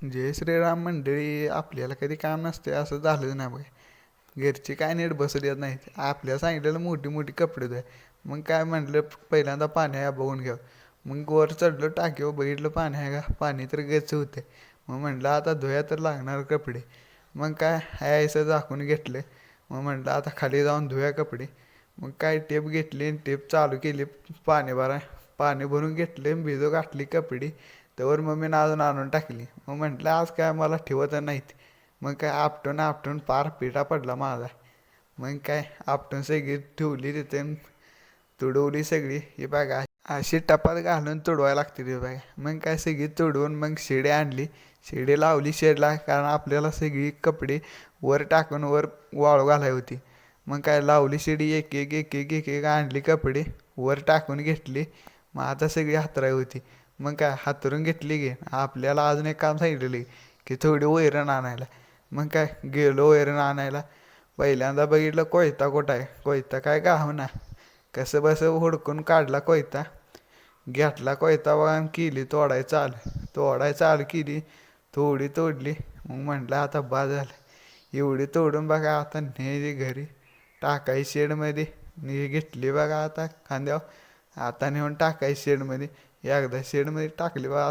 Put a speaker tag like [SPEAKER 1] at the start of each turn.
[SPEAKER 1] जय श्रीराम मंडळी आपल्याला कधी काम नसते असं झालं नाही बघ. घरचे काय नीट बसत येत नाहीत. आपल्याला सांगितलेलं मोठी मोठी कपडे धुवाय मग काय म्हटलं पहिल्यांदा पाणी आहे बघून घ्या. मग वर चढलं टाकीवर बघितलं पाणी आहे का? पाणी तर गच होते मग म्हटलं आता धुया तर लागणार कपडे. मग काय आहे असं झाकून घेतलं. मग म्हटलं आता खाली जाऊन धुया कपडे. मग काय टेप घेतली आणि टेप चालू केली. पाणी भरा. पाणी भरून घेतले भिजू गाठली कपडी. त्यावर मम्मीनं अजून आणून टाकली. मग म्हटलं आज काय मला ठेवत नाहीत. मग काय आपटून आपटून पार पिठा पडला माझा. मग काय आपटून सगळी ठेवली तिथे तुडवली सगळी. हे बघा अशी टपात घालून तुडवायला लागते ती बघा. मग काय सगळी तुडवून मग शेडी आणली. शेडी लावली शेडला कारण आपल्याला सगळी कपडे वर टाकून वर वाळू घालाय होती. मग काय लावली शिडी एक एक एक एक एक आणली कपडे वर टाकून घेतली. मग आता सगळी हातराई होती. मग काय हातरून घेतली गे आपल्याला अजून एक काम सांगितलेलं की थोडी वैरण आणायला. मग काय गेलो वैरण आणायला. पहिल्यांदा बघितलं कोयता कुठं आहे कोयता काय ना कसं बसं हुडकून काढला कोयता. घेतला कोयता बघा केली तोडाय चाल. तोडाय चाल केली थोडी तोडली. मग म्हटलं आता बा झालं. एवढी तोडून बघा आता नेली घरी. टाकाय शेडमध्ये. नी घेतली बघा आता खांद्यावर. आता नेऊन टाकाय शेडमध्ये. एकदा शेडमध्ये टाकली बा